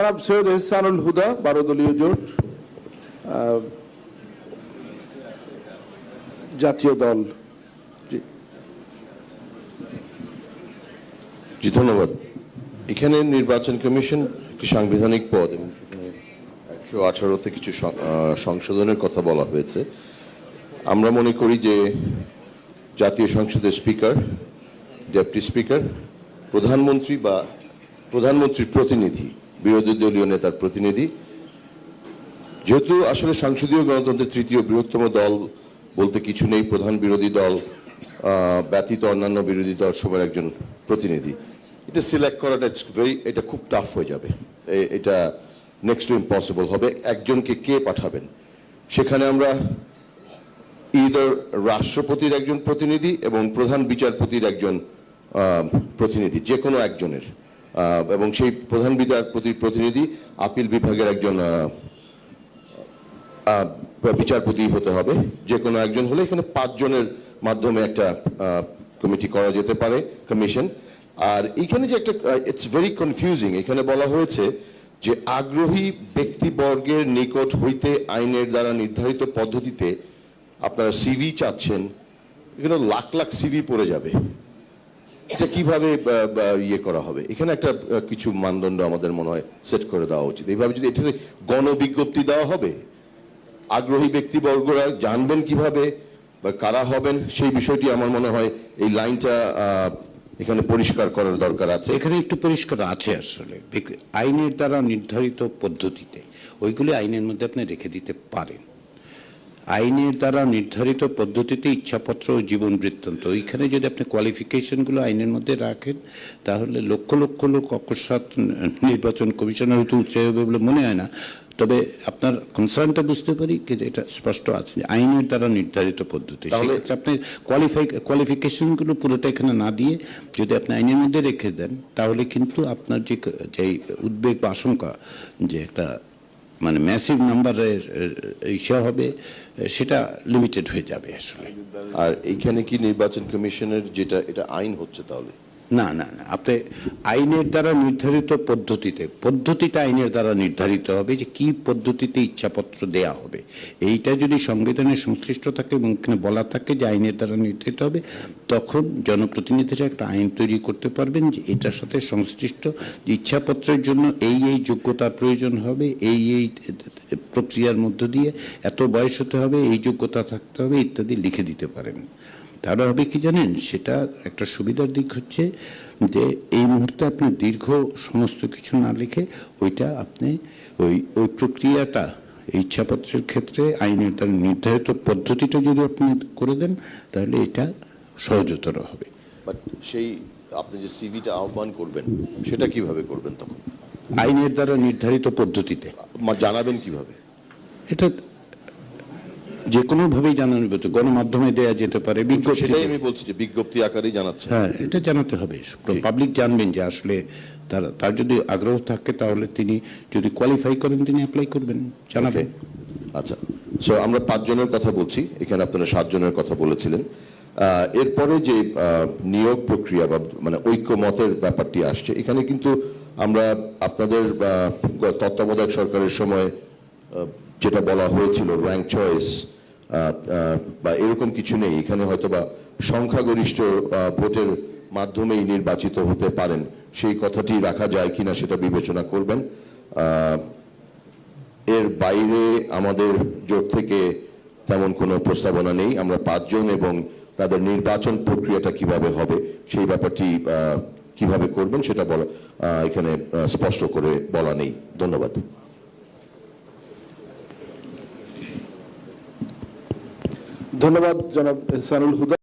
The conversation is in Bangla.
জনাব সৈয়দ এহসানুল হুদা, বারো জোট জাতীয় দল। জি। ধন্যবাদ। এখানে নির্বাচন কমিশন একটি সাংবিধানিক পদ এবং একশো আঠারোতে কিছু সংশোধনের কথা বলা হয়েছে। আমরা মনে করি যে জাতীয় সংসদের স্পিকার, ডেপুটি স্পিকার, প্রধানমন্ত্রী বা প্রধানমন্ত্রীর প্রতিনিধি বিরোধী দলীয় নেতার প্রতিনিধি। যেহেতু আসলে সংসদীয় গণতন্ত্রের তৃতীয় বৃহত্তম দল বলতে কিছু নেই, প্রধান বিরোধী দল ব্যতীত অন্যান্য বিরোধী দল সবার একজন প্রতিনিধি। এটা সিলেক্ট করাটা ভেরি এটা খুব টাফ হয়ে যাবে। এটা নেক্সট টু ইম্পসিবল হবে। একজনকে কে পাঠাবেন? সেখানে আমরা ইদার রাষ্ট্রপতির একজন প্রতিনিধি এবং প্রধান বিচারপতির একজন প্রতিনিধি যে কোনো একজনের। এবং সেই প্রধান বিচারপতির প্রতিনিধি আপিল বিভাগের একজন বিচারপতি হতে হবে। যে কোনো একজন হলে এখানে পাঁচজনের মাধ্যমে একটা কমিটি করা যেতে পারে কমিশন আর এখানে যে একটা ইটস ভেরি কনফিউজিং এখানে বলা হয়েছে যে আগ্রহী ব্যক্তিবর্গের নিকট হইতে আইনের দ্বারা নির্ধারিত পদ্ধতিতে আপনারা সিভি চাচ্ছেন, এখানে লাখ লাখ সিভি পড়ে যাবে। এটা কীভাবে ইয়ে করা হবে? এখানে একটা কিছু মানদণ্ড আমাদের মনে হয় সেট করে দেওয়া উচিত। এইভাবে যদি এটাতে গণবিজ্ঞপ্তি দেওয়া হবে, আগ্রহী ব্যক্তিবর্গরা জানবেন কীভাবে বা কারা হবেন, সেই বিষয়টি আমার মনে হয় এই লাইনটা এখানে পরিষ্কার করার দরকার আছে। এখানে একটু পরিষ্কার আছে আসলে। আইনের দ্বারা নির্ধারিত পদ্ধতিতে ওইগুলি আইনের মধ্যে আপনি রেখে দিতে পারেন। আইনের দ্বারা নির্ধারিত পদ্ধতিতে ইচ্ছাপত্র ও জীবন বৃত্তান্ত। ওইখানে যদি আপনি কোয়ালিফিকেশনগুলো আইনের মধ্যে রাখেন তাহলে লক্ষ লক্ষ লোক অকস্মাৎ নির্বাচন কমিশনের হয়তো উৎসাহ হবে বলে মনে হয় না। তবে আপনার কনসার্নটা বুঝতে পারি কিন্তু এটা স্পষ্ট আছে যে আইনের দ্বারা নির্ধারিত পদ্ধতি। তাহলে- সেক্ষেত্রে আপনি কোয়ালিফাই কোয়ালিফিকেশনগুলো পুরোটা এখানে না দিয়ে যদি আপনি আইনের মধ্যে রেখে দেন তাহলে কিন্তু আপনার যে যে উদ্বেগ বা আশঙ্কা যে একটা মানে ম্যাসিভ নাম্বারের ইসে হবে, সেটা লিমিটেড হয়ে যাবে আসলে। আর এইখানে কি নির্বাচন কমিশনের যেটা, এটা আইন হচ্ছে তাহলে? না না না, আপনি আইনের দ্বারা নির্ধারিত পদ্ধতিতে, পদ্ধতিটা আইনের দ্বারা নির্ধারিত হবে যে কি পদ্ধতিতে ইচ্ছাপত্র দেয়া হবে। এইটা যদি সংবিধানের সংশ্লিষ্ট থাকে এবং বলা থাকে যে আইনের দ্বারা নির্ধারিত হবে, তখন জনপ্রতিনিধিরা একটা আইন তৈরি করতে পারবেন যে এটার সাথে সংশ্লিষ্ট ইচ্ছাপত্রের জন্য এই এই যোগ্যতার প্রয়োজন হবে, এই এই প্রক্রিয়ার মধ্য দিয়ে, এত বয়স হতে হবে, এই যোগ্যতা থাকতে হবে, ইত্যাদি লিখে দিতে পারেন। তাহলে হবে কি জানেন? সেটা একটা সুবিধার দিক হচ্ছে যে এই মুহূর্তে আপনি দীর্ঘ সমস্ত কিছু না লিখে ওইটা আপনি ওই ওই প্রক্রিয়াটা ইচ্ছাপত্রের ক্ষেত্রে আইনের দ্বারা নির্ধারিত পদ্ধতিটা যদি আপনি করে দেন তাহলে এটা সহজতর হবে। বাট সেই আপনি যে সিভিটা আহ্বান করবেন সেটা কীভাবে করবেন তখন? আইনের দ্বারা নির্ধারিত পদ্ধতিতে। জানাবেন কীভাবে? এটা যে কোনোভাবেই জানানো যেত গণমাধ্যমে দেয়া যেতে পারে বিজ্ঞপ্তি সেটাই আমি বলছি যে বিজ্ঞপ্তি আকারেই জানাচ্ছেন হ্যাঁ এটা জানাতে হবে। পাবলিক জানবেন যে আসলে তার তার যদি আগ্রহ থাকে তাহলে তিনি যদি কোয়ালিফাই করেন তিনি অ্যাপ্লাই করবেন জানাবেন। আচ্ছা। সো আমরা পাঁচজনের কথা বলছি এখানে আপনারা সাতজনের কথা বলেছিলেন। এরপরে যে নিয়োগ প্রক্রিয়া বা মানে ঐক্যমতের ব্যাপারটি আসছে এখানে কিন্তু আমরা আপনাদের তত্ত্বাবধায়ক সরকারের সময় যেটা বলা হয়েছিল র্যাঙ্ক চয়েস বা এরকম কিছু নেই। এখানে হয়তো বা সংখ্যাগরিষ্ঠ ভোটের মাধ্যমেই নির্বাচিত হতে পারেন। সেই কথাটি রাখা যায় কিনা সেটা বিবেচনা করবেন। এর বাইরে আমাদের জোট থেকে তেমন কোনো প্রস্তাবনা নেই। আমরা পাঁচজন এবং তাদের নির্বাচন প্রক্রিয়াটা কীভাবে হবে সেই ব্যাপারটি কীভাবে করবেন সেটা বলা এখানে স্পষ্ট করে বলা নেই। ধন্যবাদ। ধন্যবাদ জনাব এহসানুল হুদা।